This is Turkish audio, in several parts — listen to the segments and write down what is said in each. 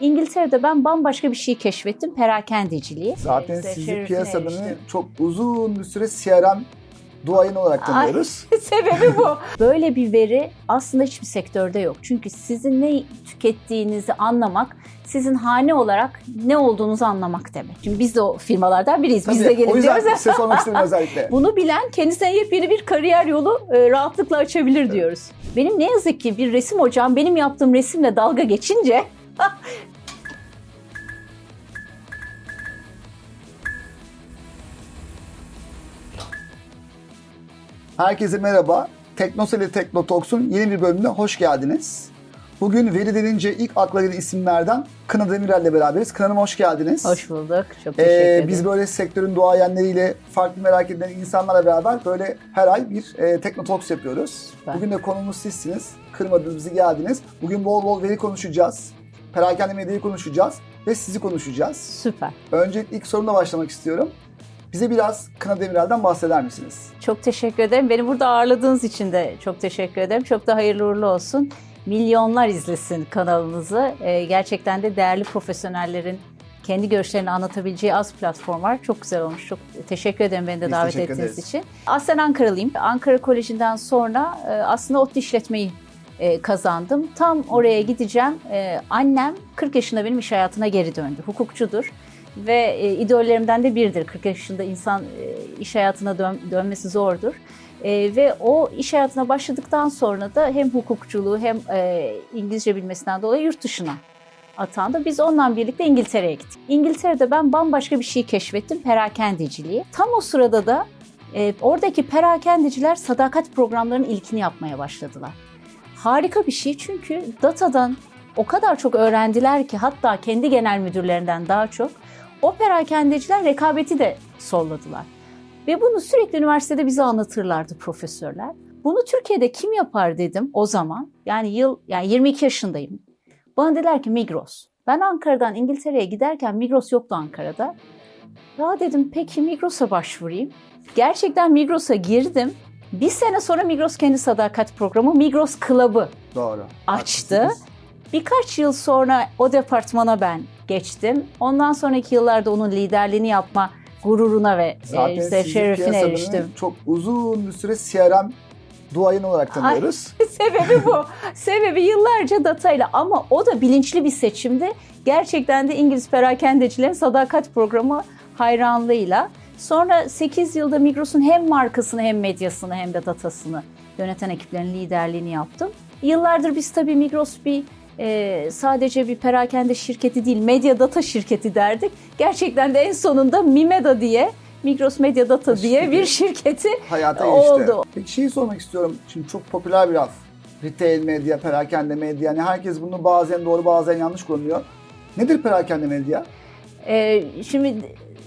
İngiltere'de ben bambaşka bir şey keşfettim, perakendeciliği. Zaten İşte sizi piyasadan çok uzun bir süre CRM duayın olarak tanıyoruz. Sebebi bu. Böyle bir veri aslında hiçbir sektörde yok. Çünkü sizin ne tükettiğinizi anlamak, sizin hane olarak ne olduğunuzu anlamak demek. Şimdi biz de o firmalardan biriyiz. Biz de Tabii, gelin o yüzden diyoruz. size sormak istedim özellikle. Bunu bilen kendisine yepyeni bir kariyer yolu e, rahatlıkla açabilir diyoruz. Benim ne yazık ki bir resim hocam benim yaptığım resimle dalga geçince Herkese merhaba. Teknosel ile Teknotalks'un yeni bir bölümüne hoş geldiniz. Bugün veri denince ilk akla gelen isimlerden Kına Demirel ile beraberiz. Kına'nım hoş geldiniz. hoş bulduk. Çok Ee, teşekkür ederim. biz böyle sektörün duayenleriyle farklı merak edilen insanlarla beraber böyle her ay bir e, Teknotalks yapıyoruz. Süper. Bugün de konumuz sizsiniz. Kırmadınız bizi geldiniz. Bugün bol bol veri konuşacağız. Perakende medyayı konuşacağız ve sizi konuşacağız. Süper. Öncelikle ilk sorumla başlamak istiyorum. Bize biraz Kına Demirel'den bahseder misiniz? Çok teşekkür ederim. Beni burada ağırladığınız için de çok teşekkür ederim. Çok da hayırlı uğurlu olsun. Milyonlar izlesin kanalınızı. Ee, gerçekten de değerli profesyonellerin kendi görüşlerini anlatabileceği az platform var. Çok güzel olmuş. Çok teşekkür ederim beni de Biz davet ettiğiniz ederiz. için. Aslen Ankaralıyım. Ankara Koleji'nden sonra e, aslında ODTÜ işletmeyi e, kazandım. Tam oraya gideceğim. E, annem 40 yaşında benim iş hayatına geri döndü. Hukukçudur ve e, idollerimden de biridir. 40 yaşında insan e, iş hayatına dön- dönmesi zordur. E, ve o iş hayatına başladıktan sonra da hem hukukçuluğu hem e, İngilizce bilmesinden dolayı yurt dışına atandı. Biz onunla birlikte İngiltere'ye gittik. İngiltere'de ben bambaşka bir şey keşfettim, perakendeciliği. Tam o sırada da e, oradaki perakendeciler sadakat programlarının ilkini yapmaya başladılar. Harika bir şey çünkü datadan o kadar çok öğrendiler ki hatta kendi genel müdürlerinden daha çok o perakendeciler rekabeti de solladılar. Ve bunu sürekli üniversitede bize anlatırlardı profesörler. Bunu Türkiye'de kim yapar dedim o zaman. Yani yıl yani 22 yaşındayım. Bana dediler ki Migros. Ben Ankara'dan İngiltere'ye giderken Migros yoktu Ankara'da. Ya dedim peki Migros'a başvurayım. Gerçekten Migros'a girdim. Bir sene sonra Migros kendi sadakat programı Migros Club'ı Doğru. Açtı. Haklısınız. Birkaç yıl sonra o departmana ben geçtim. Ondan sonraki yıllarda onun liderliğini yapma gururuna ve Zaten e, işte sizi şerefine eriştim. çok uzun bir süre CRM duayın olarak tanıyoruz. Sebebi bu. Sebebi yıllarca datayla ama o da bilinçli bir seçimdi. Gerçekten de İngiliz perakendecilerin sadakat programı hayranlığıyla. Sonra 8 yılda Migros'un hem markasını hem medyasını hem de datasını yöneten ekiplerin liderliğini yaptım. Yıllardır biz tabii Migros bir e, sadece bir perakende şirketi değil, medya data şirketi derdik. Gerçekten de en sonunda Mimeda diye, Migros Medya Data diye bir şirketi hayata geçti. Oldu. Peki şeyi sormak istiyorum. Şimdi çok popüler bir laf. Retail medya, perakende medya. Yani herkes bunu bazen doğru bazen yanlış kullanıyor. Nedir perakende medya? Ee, şimdi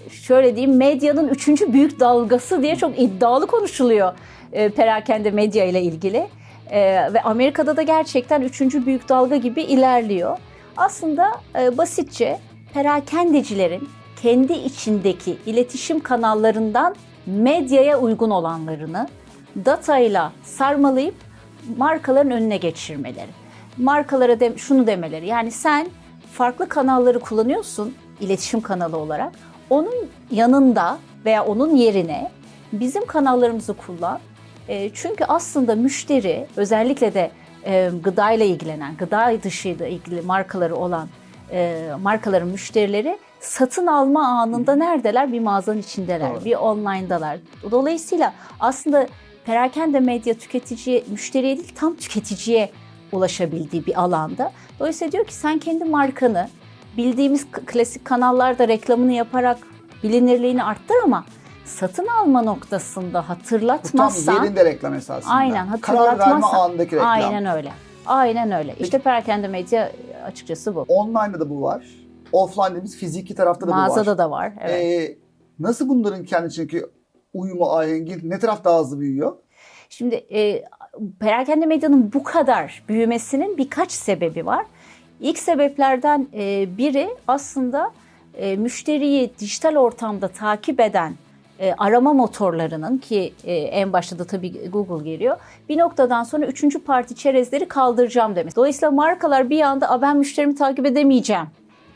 şöyle diyeyim medyanın üçüncü büyük dalgası diye çok iddialı konuşuluyor e, perakende medya ile ilgili. E, ve Amerika'da da gerçekten üçüncü büyük dalga gibi ilerliyor. Aslında e, basitçe perakendecilerin kendi içindeki iletişim kanallarından medyaya uygun olanlarını datayla sarmalayıp markaların önüne geçirmeleri. Markalara de, şunu demeleri yani sen farklı kanalları kullanıyorsun iletişim kanalı olarak. Onun yanında veya onun yerine bizim kanallarımızı kullan. E, çünkü aslında müşteri özellikle de e, gıdayla ilgilenen, gıda dışıyla ilgili markaları olan e, markaların müşterileri satın alma anında neredeler? Bir mağazanın içindeler, Doğru. bir online'dalar. Dolayısıyla aslında perakende medya tüketiciye, müşteriye değil tam tüketiciye ulaşabildiği bir alanda. Dolayısıyla diyor ki sen kendi markanı bildiğimiz klasik kanallarda reklamını yaparak bilinirliğini arttır ama satın alma noktasında Bu tam hatırlatmazsan yerinde reklam esasında. aynen Karar verme hatırlatmazsan anındaki reklam. aynen öyle. Aynen öyle. İşte perakende medya açıkçası bu. Online'da da bu var. Offline dediğimiz fiziki tarafta da bu var. Mağazada da var. Evet. Ee, nasıl bunların kendi içindeki uyumu, ahengi, ne taraf daha hızlı büyüyor? Şimdi e, perakende medyanın bu kadar büyümesinin birkaç sebebi var. İlk sebeplerden e, biri aslında e, müşteriyi dijital ortamda takip eden e, arama motorlarının ki e, en başta da tabii Google geliyor. Bir noktadan sonra üçüncü parti çerezleri kaldıracağım demek. Dolayısıyla markalar bir anda "Aa, ben müşterimi takip edemeyeceğim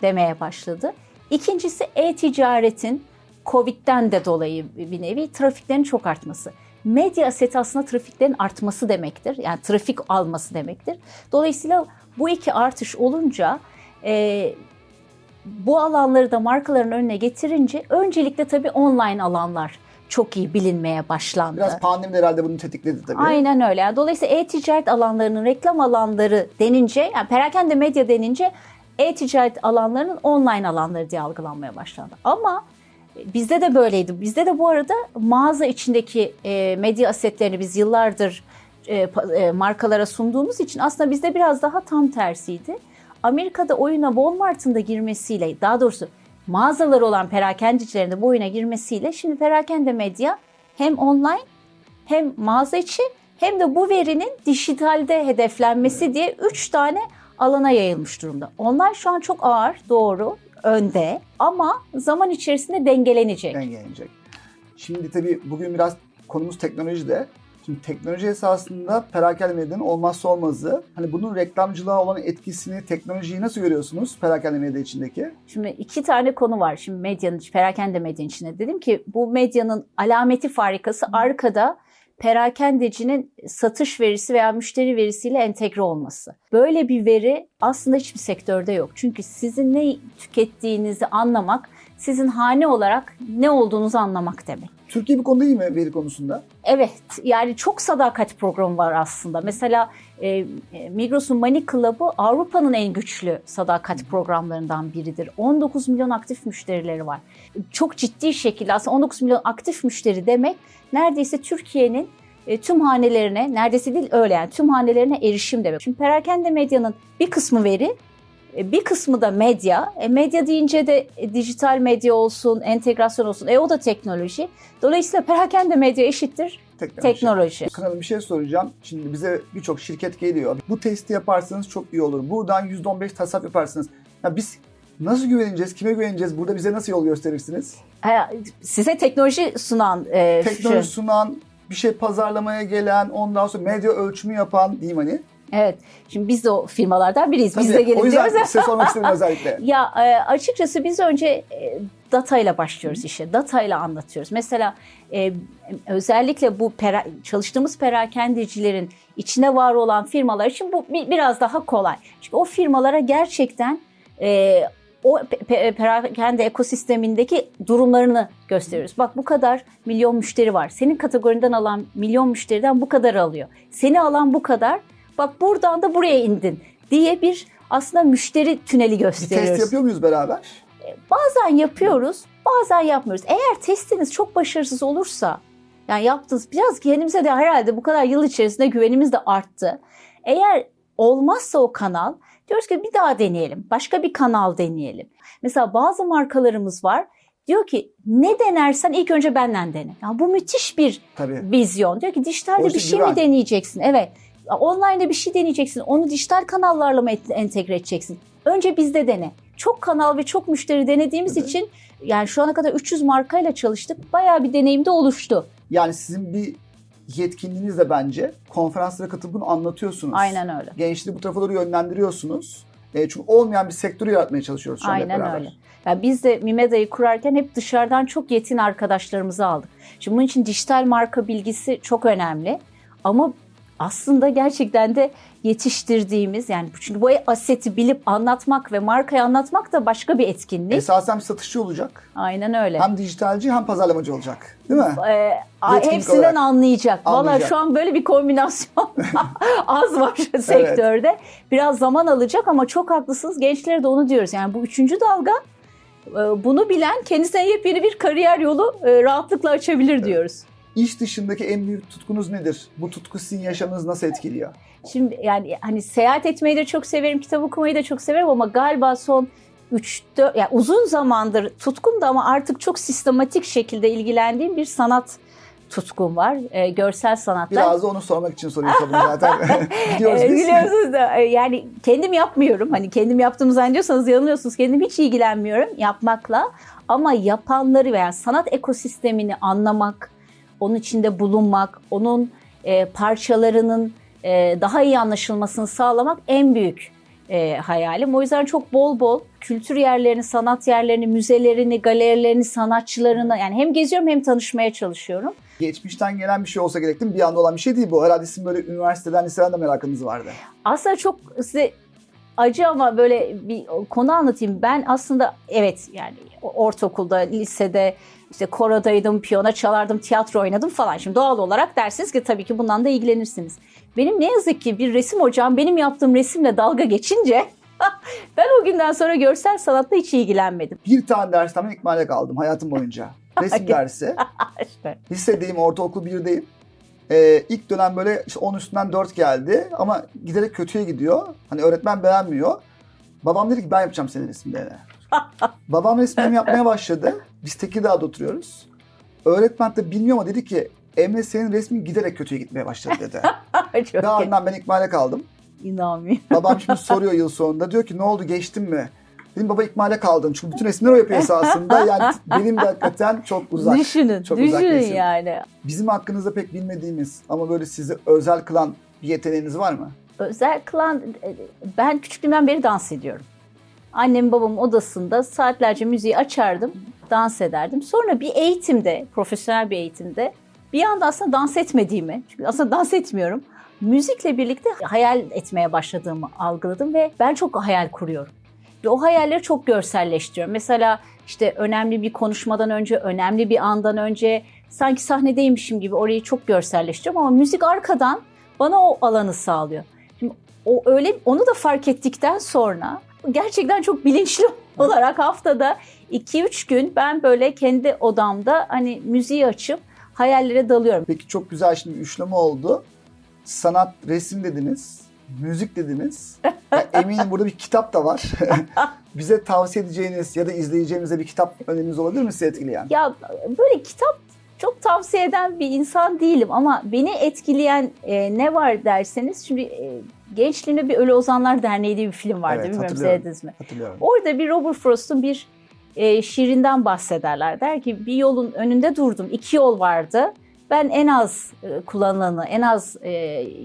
demeye başladı. İkincisi e-ticaretin Covid'den de dolayı bir nevi trafiklerin çok artması. Medya aseti aslında trafiklerin artması demektir. Yani trafik alması demektir. Dolayısıyla bu iki artış olunca e, bu alanları da markaların önüne getirince öncelikle tabii online alanlar çok iyi bilinmeye başlandı. Biraz pandemi de herhalde bunu tetikledi tabii. Aynen öyle. Yani dolayısıyla e-ticaret alanlarının reklam alanları denince, yani perakende medya denince e-ticaret alanlarının online alanları diye algılanmaya başlandı. Ama bizde de böyleydi. Bizde de bu arada mağaza içindeki e, medya asetlerini biz yıllardır e, e, markalara sunduğumuz için aslında bizde biraz daha tam tersiydi. Amerika'da oyuna Walmart'ın da girmesiyle, daha doğrusu mağazaları olan perakendicilerin de bu oyuna girmesiyle şimdi perakende medya hem online hem mağaza içi hem de bu verinin dijitalde hedeflenmesi diye üç tane alana yayılmış durumda. Onlar şu an çok ağır, doğru, önde ama zaman içerisinde dengelenecek. dengelenecek. Şimdi tabii bugün biraz konumuz teknoloji de. Şimdi teknoloji esasında perakende medyanın olmazsa olmazı. Hani bunun reklamcılığa olan etkisini, teknolojiyi nasıl görüyorsunuz perakende medya içindeki? Şimdi iki tane konu var şimdi medyanın, perakende medyanın içinde. Dedim ki bu medyanın alameti farikası arkada perakendecinin satış verisi veya müşteri verisiyle entegre olması. Böyle bir veri aslında hiçbir sektörde yok. Çünkü sizin ne tükettiğinizi anlamak, sizin hane olarak ne olduğunuzu anlamak demek. Türkiye bu konuda iyi mi veri konusunda? Evet yani çok sadakat programı var aslında. Mesela e, Migros'un Money Club'ı Avrupa'nın en güçlü sadakat programlarından biridir. 19 milyon aktif müşterileri var. Çok ciddi şekilde aslında 19 milyon aktif müşteri demek neredeyse Türkiye'nin e, tüm hanelerine, neredeyse değil öyle yani tüm hanelerine erişim demek. Şimdi perakende medyanın bir kısmı veri, bir kısmı da medya. E, medya deyince de e, dijital medya olsun, entegrasyon olsun. E o da teknoloji. Dolayısıyla perakende medya eşittir Teknoloji. teknoloji. Kanalım bir şey soracağım. Şimdi bize birçok şirket geliyor. Bu testi yaparsanız çok iyi olur. Buradan %15 tasarruf yaparsınız. Ya biz nasıl güveneceğiz? Kime güveneceğiz? Burada bize nasıl yol gösterirsiniz? Ha, Size teknoloji sunan e, Teknoloji şu- sunan, bir şey pazarlamaya gelen, ondan sonra medya ölçümü yapan diyeyim hani. Evet. Şimdi biz de o firmalardan biriyiz. Biz Tabii, de gelin o yüzden diyoruz. size sormak istedim özellikle. Ya e, açıkçası biz önce e, datayla başlıyoruz işe. Datayla anlatıyoruz. Mesela e, özellikle bu pera- çalıştığımız perakendecilerin içine var olan firmalar için bu bi- biraz daha kolay. Çünkü o firmalara gerçekten e, o pe- pe- perakende ekosistemindeki durumlarını gösteriyoruz. Bak bu kadar milyon müşteri var. Senin kategorinden alan milyon müşteriden bu kadar alıyor. Seni alan bu kadar. Bak buradan da buraya indin diye bir aslında müşteri tüneli Bir gösteriyoruz. test yapıyor muyuz beraber? Bazen yapıyoruz, bazen yapmıyoruz. Eğer testiniz çok başarısız olursa, yani yaptınız biraz kendimize de herhalde bu kadar yıl içerisinde güvenimiz de arttı. Eğer olmazsa o kanal, diyoruz ki bir daha deneyelim, başka bir kanal deneyelim. Mesela bazı markalarımız var, diyor ki ne denersen ilk önce benden dene. Ya bu müthiş bir Tabii. vizyon. Diyor ki dijitalde bir şey güven. mi deneyeceksin? Evet. Online'da bir şey deneyeceksin. Onu dijital kanallarla mı entegre edeceksin? Önce bizde dene. Çok kanal ve çok müşteri denediğimiz Evet. için yani şu ana kadar 300 markayla çalıştık. Bayağı bir deneyim de oluştu. Yani sizin bir yetkinliğiniz de bence konferanslara katılıp bunu anlatıyorsunuz. Aynen öyle. Gençliği bu tarafa doğru yönlendiriyorsunuz. E, çünkü olmayan bir sektörü yaratmaya çalışıyoruz şu Aynen beraber. öyle. Yani biz de Mimeda'yı kurarken hep dışarıdan çok yetin arkadaşlarımızı aldık. Şimdi bunun için dijital marka bilgisi çok önemli. Ama aslında gerçekten de yetiştirdiğimiz yani çünkü bu aseti bilip anlatmak ve markayı anlatmak da başka bir etkinlik. Esasen bir satışçı olacak. Aynen öyle. Hem dijitalci hem pazarlamacı olacak. Değil mi? Ee, Yetkinlik hepsinden olarak. anlayacak. Valla Anlayacak. şu an böyle bir kombinasyon az var sektörde. Biraz zaman alacak ama çok haklısınız. Gençlere de onu diyoruz. Yani bu üçüncü dalga e, bunu bilen kendisine yepyeni bir kariyer yolu e, rahatlıkla açabilir diyoruz. İş dışındaki en büyük tutkunuz nedir? Bu tutku sizin yaşamınızı nasıl etkiliyor? Şimdi yani hani seyahat etmeyi de çok severim, kitap okumayı da çok severim ama galiba son 3 4 yani uzun zamandır tutkum da ama artık çok sistematik şekilde ilgilendiğim bir sanat tutkum var. E, görsel sanatlar. Biraz da onu sormak için soruyu sordum zaten. Biliyoruz Evet, biz. biliyorsunuz da e, yani kendim yapmıyorum. Hani kendim yaptığımı zannediyorsanız yanılıyorsunuz. Kendim hiç ilgilenmiyorum yapmakla. Ama yapanları veya sanat ekosistemini anlamak, onun içinde bulunmak, onun e, parçalarının e, daha iyi anlaşılmasını sağlamak en büyük e, hayalim. O yüzden çok bol bol kültür yerlerini, sanat yerlerini, müzelerini, galerilerini, sanatçılarını yani hem geziyorum hem tanışmaya çalışıyorum. Geçmişten gelen bir şey olsa gerek değil mi? Bir anda olan bir şey değil bu. Herhalde sizin böyle üniversiteden, liseden de merakınız vardı. Aslında çok size acı ama böyle bir konu anlatayım. Ben aslında evet yani ortaokulda, lisede işte korodaydım, piyano çalardım, tiyatro oynadım falan. Şimdi doğal olarak dersiniz ki tabii ki bundan da ilgilenirsiniz. Benim ne yazık ki bir resim hocam benim yaptığım resimle dalga geçince ben o günden sonra görsel sanatla hiç ilgilenmedim. Bir tane dersten ben ikmale kaldım hayatım boyunca. Resim dersi. İşte. Lisedeyim, ortaokul 1'deyim. Ee, ilk dönem böyle işte 10 üstünden 4 geldi ama giderek kötüye gidiyor. Hani öğretmen beğenmiyor. Babam dedi ki ben yapacağım senin resimlerini. Babam resimlerimi yapmaya başladı. Biz Tekirdağ'da oturuyoruz. Öğretmen de bilmiyor ama dedi ki Emre senin resmin giderek kötüye gitmeye başladı dedi. Çok Ve ardından ben ikmale kaldım. inanmıyorum. Babam şimdi soruyor yıl sonunda. Diyor ki ne oldu geçtin mi? Dedim baba ikmale kaldım. Çünkü bütün resimleri o yapıyor esasında. Yani benim de hakikaten çok uzak. düşünün, çok uzak düşünün resim. yani. Bizim hakkınızda pek bilmediğimiz ama böyle sizi özel kılan bir yeteneğiniz var mı? özel kılan ben küçüklüğümden beri dans ediyorum. Annem babamın odasında saatlerce müziği açardım, dans ederdim. Sonra bir eğitimde, profesyonel bir eğitimde bir anda aslında dans etmediğimi, çünkü aslında dans etmiyorum. Müzikle birlikte hayal etmeye başladığımı algıladım ve ben çok hayal kuruyorum. Ve o hayalleri çok görselleştiriyorum. Mesela işte önemli bir konuşmadan önce, önemli bir andan önce sanki sahnedeymişim gibi orayı çok görselleştiriyorum ama müzik arkadan bana o alanı sağlıyor. Şimdi o öyle onu da fark ettikten sonra gerçekten çok bilinçli olarak haftada 2-3 gün ben böyle kendi odamda hani müziği açıp hayallere dalıyorum. Peki çok güzel şimdi üçleme oldu. Sanat, resim dediniz, müzik dediniz. Ya eminim burada bir kitap da var. Bize tavsiye edeceğiniz ya da izleyeceğimize bir kitap öneriniz olabilir mi sizi etkileyen? Ya böyle kitap çok tavsiye eden bir insan değilim ama beni etkileyen e, ne var derseniz şimdi e, gençliğimde bir Ölü Ozanlar Derneği diye bir film vardı Evet, bilmiyorum seyrettiniz mi? Hatırlıyorum. Orada bir Robert Frost'un bir e, şiirinden bahsederler. Der ki bir yolun önünde durdum. iki yol vardı. Ben en az e, kullanılanı, en az e,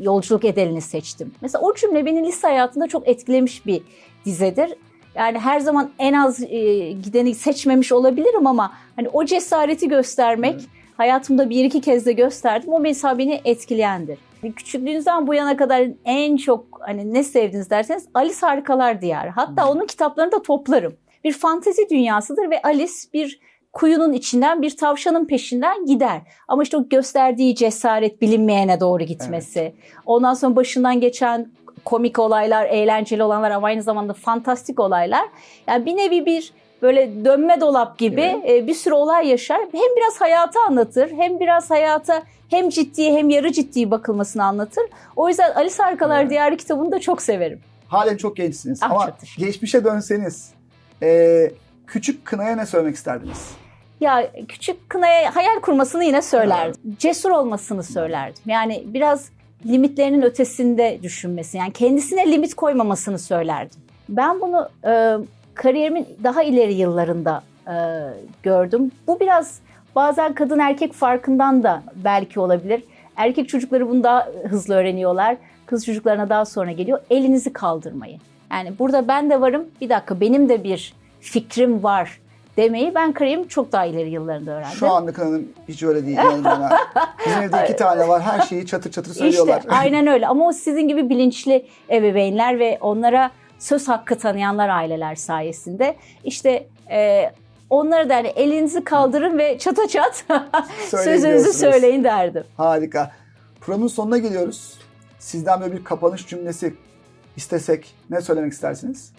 yolculuk edenini seçtim. Mesela o cümle beni lise hayatında çok etkilemiş bir dizedir. Yani her zaman en az e, gideni seçmemiş olabilirim ama hani o cesareti göstermek Evet. hayatımda bir iki kez de gösterdim. O mesela beni etkileyendir. Küçüklüğünüzden bu yana kadar en çok hani ne sevdiniz derseniz Alice Harikalar Diyarı. Hatta onun kitaplarını da toplarım. Bir fantezi dünyasıdır ve Alice bir kuyunun içinden bir tavşanın peşinden gider. Ama işte o gösterdiği cesaret bilinmeyene doğru gitmesi. Ondan sonra başından geçen komik olaylar, eğlenceli olanlar ama aynı zamanda fantastik olaylar. Yani bir nevi bir böyle dönme dolap gibi e, bir sürü olay yaşar. Hem biraz hayatı anlatır, hem biraz hayata hem ciddi hem yarı ciddi bakılmasını anlatır. O yüzden Alice Harikalar Evet. Diyarı kitabını da çok severim. Halen çok gençsiniz Ah, ama çok geçmişe dönseniz e, küçük kınaya ne söylemek isterdiniz? Ya küçük kınaya hayal kurmasını yine söylerdim. Cesur olmasını söylerdim. Yani biraz limitlerinin ötesinde düşünmesi. Yani kendisine limit koymamasını söylerdim. Ben bunu e, kariyerimin daha ileri yıllarında e, gördüm. Bu biraz bazen kadın erkek farkından da belki olabilir. Erkek çocukları bunu daha hızlı öğreniyorlar. Kız çocuklarına daha sonra geliyor. Elinizi kaldırmayı. Yani burada ben de varım. Bir dakika benim de bir fikrim var demeyi ben kariyerimin çok daha ileri yıllarında öğrendim. Şu anlık hanım hiç öyle değil. bana. Bizim evde iki tane var. Her şeyi çatır çatır söylüyorlar. İşte aynen öyle ama o sizin gibi bilinçli ebeveynler ve onlara söz hakkı tanıyanlar aileler sayesinde işte e, onlara da hani elinizi kaldırın ve çata çat sözünüzü söyleyin derdim. Harika. Programın sonuna geliyoruz. Sizden böyle bir kapanış cümlesi istesek ne söylemek istersiniz?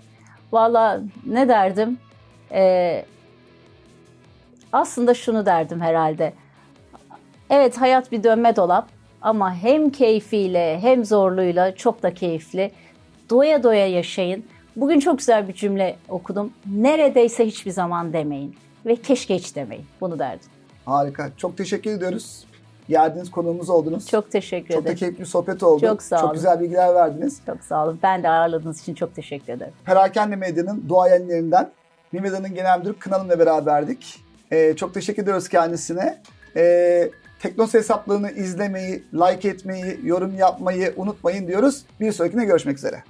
Valla ne derdim? Ee, aslında şunu derdim herhalde. Evet hayat bir dönme dolap ama hem keyfiyle hem zorluğuyla çok da keyifli. Doya doya yaşayın. Bugün çok güzel bir cümle okudum. Neredeyse hiçbir zaman demeyin ve keşke hiç demeyin. Bunu derdim. Harika. Çok teşekkür ediyoruz. Geldiğiniz konuğumuz oldunuz. Çok teşekkür Çok da ederim. keyifli bir sohbet oldu. Çok sağ olun. Çok güzel bilgiler verdiniz. Çok sağ olun. Ben de ağırladığınız için çok teşekkür ederim. Perakende Medya'nın duayenlerinden Mimeda'nın genel müdürü Kınal'ımla beraberdik. Ee, çok teşekkür ediyoruz kendisine. Ee, Teknos hesaplarını izlemeyi, like etmeyi, yorum yapmayı unutmayın diyoruz. Bir sonrakine görüşmek üzere.